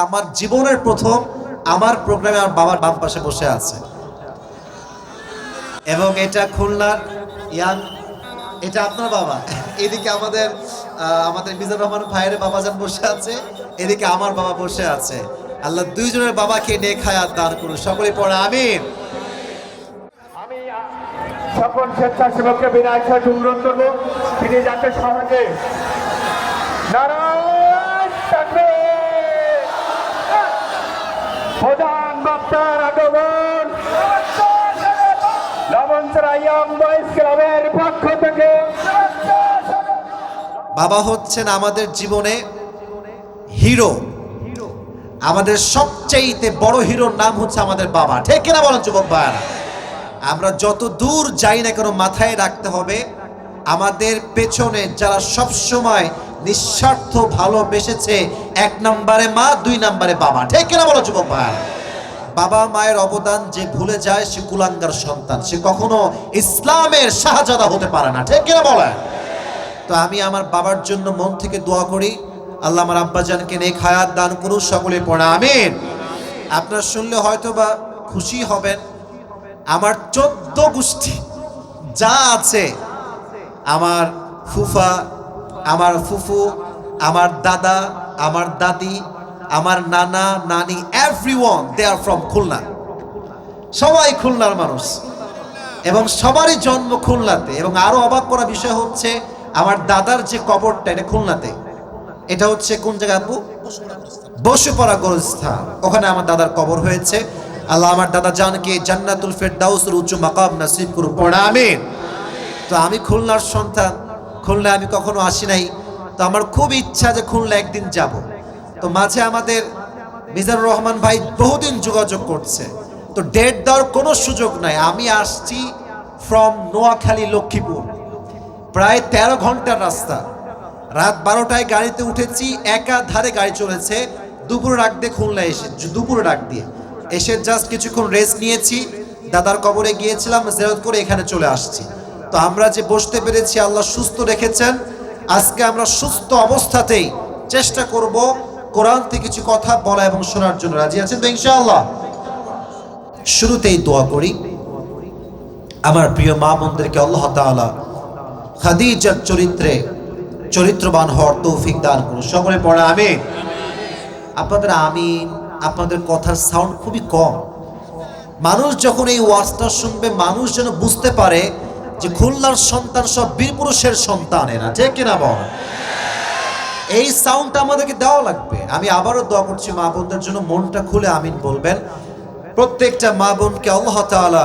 আমার জীবনের প্রথম আমার প্রোগ্রামে আমার বাবার বাম পাশে বসে আছে। এবং এটা খুলনার ইয়াং, এটা আপনার বাবা। এদিকে আমাদের আমাদের মিজানুর রহমান ভাইয়ের বাবাজান বসে আছে, এদিকে আমার বাবা বসে আছে। আল্লাহ দুইজনের বাবাকে নেক হায়াত দান করুন। সকলে পড়ে, আমিন। আমি সকল স্বেচ্ছাসেবককে বিদায় সাথে অনুরোধ করব, তিনি যাতে সমাজে নারায়ণ তাকবীর! প্রধান বক্তার আগমন। বাবা হচ্ছেন আমাদের জীবনে হিরো। আমাদের সবচাইতে বড় হিরোর নাম হচ্ছে আমাদের বাবা। ঠিক কিনা বলেন যুবক ভাইয়ারা? আমরা যত দূর যাই না কেন মাথায় রাখতে হবে, আমাদের পেছনে যারা সব সময় নিঃস্বার্থ ভালোবেসেছে এক নম্বরে মা, দুই নম্বরে বাবা। ঠিক কিনা বলো, যুবক ভাইয়ারা বাবা মায়ের অবদান যে ভুলে যায়, সে কুলাঙ্গার সন্তান। সে কখনো ইসলামের শাহজাদা হতে পারে না। ঠিক কিনা বলেন? তো আমি আমার বাবার জন্য মন থেকে দোয়া করি। আল্লাহ আমার আব্বাজানকে নেক হায়াত দান করুন সকলে পড়া, আমিন। আপনারা শুনলে হয়তো বা খুশি হবেন। আমার চোদ্দ গোষ্ঠী যা আছে, আমার ফুফা আমার ফুফু, আমার দাদা, আমার দাদি, আমার নানা, নানি every one they are from Khulna. সবাই খুলনার মানুষ। এবং সবারই জন্ম খুলনাতে। এবং আরও অবাক করা বিষয় হচ্ছে, আমার দাদার যে কবরটা, এটা খুলনাতে। এটা হচ্ছে কোন জায়গা আপু? বসুপাড়া গোরস্থান। ওখানে আমার দাদার কবর হয়েছে। আল্লাহ আমার দাদা জানকে জান্নাতুল ফেরদাউসের উচ্চ মাকাম নাসিব করুন আমিন। তো আমি খুলনার সন্তান। খুলনা আমি কখনো আসি নাই। তো আমার খুব ইচ্ছা যে খুলনা একদিন যাব। তো মাঝে আমাদের মিজানুর রহমান ভাই বহুদিন যোগাযোগ করছে। তো ডেট দেওয়ার কোনো সুযোগ নাই। আমি আসছি ফ্রম নোয়াখালী, লক্ষ্মীপুর। প্রায় তেরো ঘণ্টার রাস্তা। রাত বারোটায় গাড়িতে উঠেছি, একা ধারে গাড়ি চলেছে। দুপুরে ডাক দিয়ে খুলনা এসে দুপুরে ডাক দিয়ে। এসে জাস্ট কিছুক্ষণ রেস্ট নিয়েছি। দাদার কবরে গিয়েছিলাম জেরত করে এখানে চলে আসছি। তো আমরা যে বসতে পেরেছি, আল্লাহ সুস্থ রেখেছেন। আজকে আমরা সুস্থ অবস্থাতেই চেষ্টা করব কোরআন থেকে কিছু কথা বলা এবং শোনার জন্য। রাজি আছেন তো ইনশাআল্লাহ? শুরুতেই দোয়া করি। আমার প্রিয় মা বোনদেরকে আল্লাহ তাআলা খাদিজার চরিত্রে চরিত্রবান হওয়ার তৌফিক দান করুন। সকলে পড়া আমি আপনাদের আমি আপনাদের কথার সাউন্ড খুবই কম। মানুষ যখন এই ওয়াজটা শুনবে, মানুষ যেন বুঝতে পারে যে খুলনার সন্তান সব বীরপুরুষের সন্তান এরা, ঠিক কিনা বল? এই সাউন্ডটা আমাদেরকে দেওয়া লাগবে। আমি আবারও দোয়া করছি মা বোনদের জন্য, মনটা খুলে আমিন বলবেন। প্রত্যেকটা মা বোনকে আল্লাহ তাআলা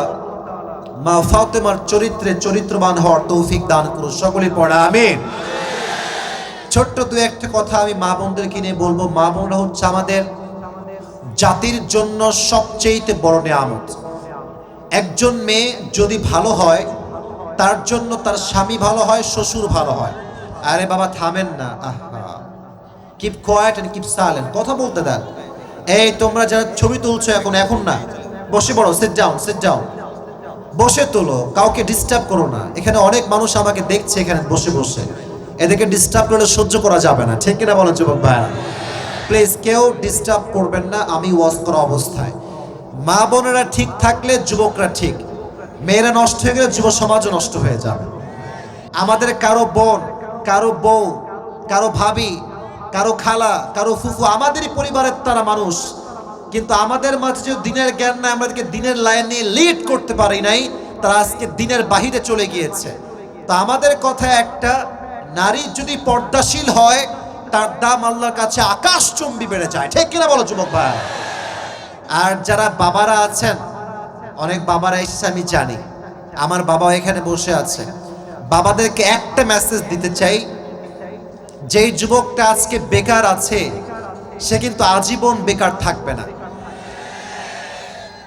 মা ফাতেমার চরিত্রে চরিত্রবান হওয়ার তৌফিক দান করুন। সকলে পড়া, আমিন। ছোট্ট দু একটা কথা আমি মা বোনদেরকে নিয়ে বলব। মা বোনরা হচ্ছে আমাদের জাতির জন্য সবচেয়েতে বড় নেয়ামত। একজন মেয়ে যদি ভালো হয় তার জন্য তার স্বামী ভালো হয়, শ্বশুর ভালো হয়। আরে বাবা, থামেন না। আহা। Keep quiet and keep silent কথা বলতে দেন। এই, তোমরা যারা ছবি তুলছো এখন এখন না। বসে পড়ো সিট ডাউন সিট ডাউন বসে তোলো, কাউকে ডিস্টার্ব করো না। এখানে অনেক মানুষ আমাকে দেখছে এখানে বসে বসে। এদেরকে ডিস্টার্ব করলে সহ্য করা যাবে না। ঠিক কিনা বলো, যুবক ভাইরা প্লিজ কেউ ডিস্টার্ব করবেন না। আমি ওয়াজ করা অবস্থায়। মা বোনেরা ঠিক থাকলে যুবকরা ঠিক। মেয়েরা নষ্ট হয়ে গেলে যুব সমাজও নষ্ট হয়ে যাবে। আমাদের কারও বোন, কারও বউ, কারও ভাবি, কারও খালা, কারও ফুফু, আমাদেরই পরিবারের তারা মানুষ। কিন্তু আমাদের মাঝে যে দিনের জ্ঞান নাই, আমাদেরকে দিনের লাইনে লিড করতে পারি নাই, তারা আজকে দিনের বাহিরে চলে গিয়েছে। তা আমাদের কথা একটা, নারী যদি পর্দাশীল হয়, তার দাম আল্লাহর কাছে আকাশ আকাশচুম্বী বেড়ে যায়। ঠিক কিনা বলো, যুবক ভাই? আর যারা বাবারা আছেন অনেক বাবারা এসেছে, আমি জানি। আমার বাবা এখানে বসে আছে। বাবাদেরকে একটা মেসেজ দিতে চাই, যেই যুবকটা আজকে বেকার আছে, সে কিন্তু আজীবন বেকার থাকবে না।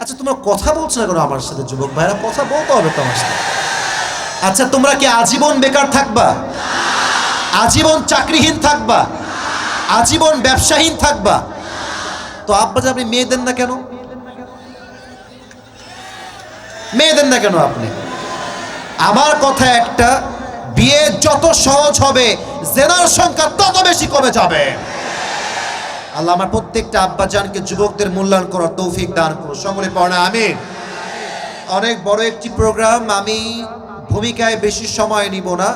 আচ্ছা তোমরা কথা বলছো না কেন আমার সাথে, যুবক ভাইরা? কথা বলতে হবে তোমার সাথে। আচ্ছা তোমরা কি আজীবন বেকার থাকবা? আজীবন চাকরিহীন থাকবা? আজীবন ব্যবসাহীন থাকবা? তো আব্বা আপনি মেয়ে দেন না কেন? মেয়ে দেন না কেন আপনি? আমার কথা একটা, বিয়ে যত সহজ হবে, জেনার সংখ্যা তত বেশি কমে যাবে। আল্লাহ আমার প্রত্যেকটা আব্বাজানকে যুবকদের মূল্যায়ন করার তৌফিক দান করো সকলে পড়া আমি অনেক বড় একটি প্রোগ্রাম, আমি ভূমিকায় বেশি সময় নিব না।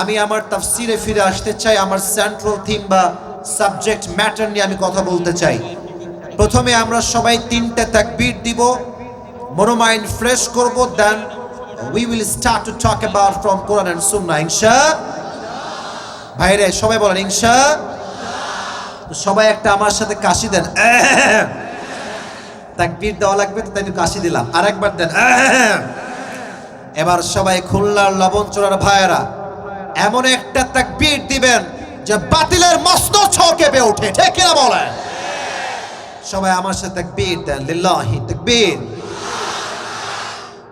আমি আমার তাফসিরে ফিরে আসতে চাই, আমার সেন্ট্রাল থিম বা সাবজেক্ট ম্যাটার নিয়ে আমি কথা বলতে চাই। প্রথমে আমরা সবাই তিনটে তাকবীর দিব। মনোমাইন্ড ফ্রেশ করব then we will start to talk about from Quran and সুন্নাহ ইনশা ভাইরে, সবাই বলেন ইনশা সবাই একটা আমার সাথে কাশি দেন তাকবীর দেওয়া লাগবে তো, তাই কাশি দিলাম। আরেকবার দেন এবার সবাই খুলনার লবণ চোরার ভাইয়েরা, এমন একটা তাকবীর দিবেন যে বাতিলের মস্ত ছকেঁপে ওঠে, ঠিক কিনা বলেন? সবাই আমার সাথে তাকবীর দেন, লিল্লাহি তাকবীর।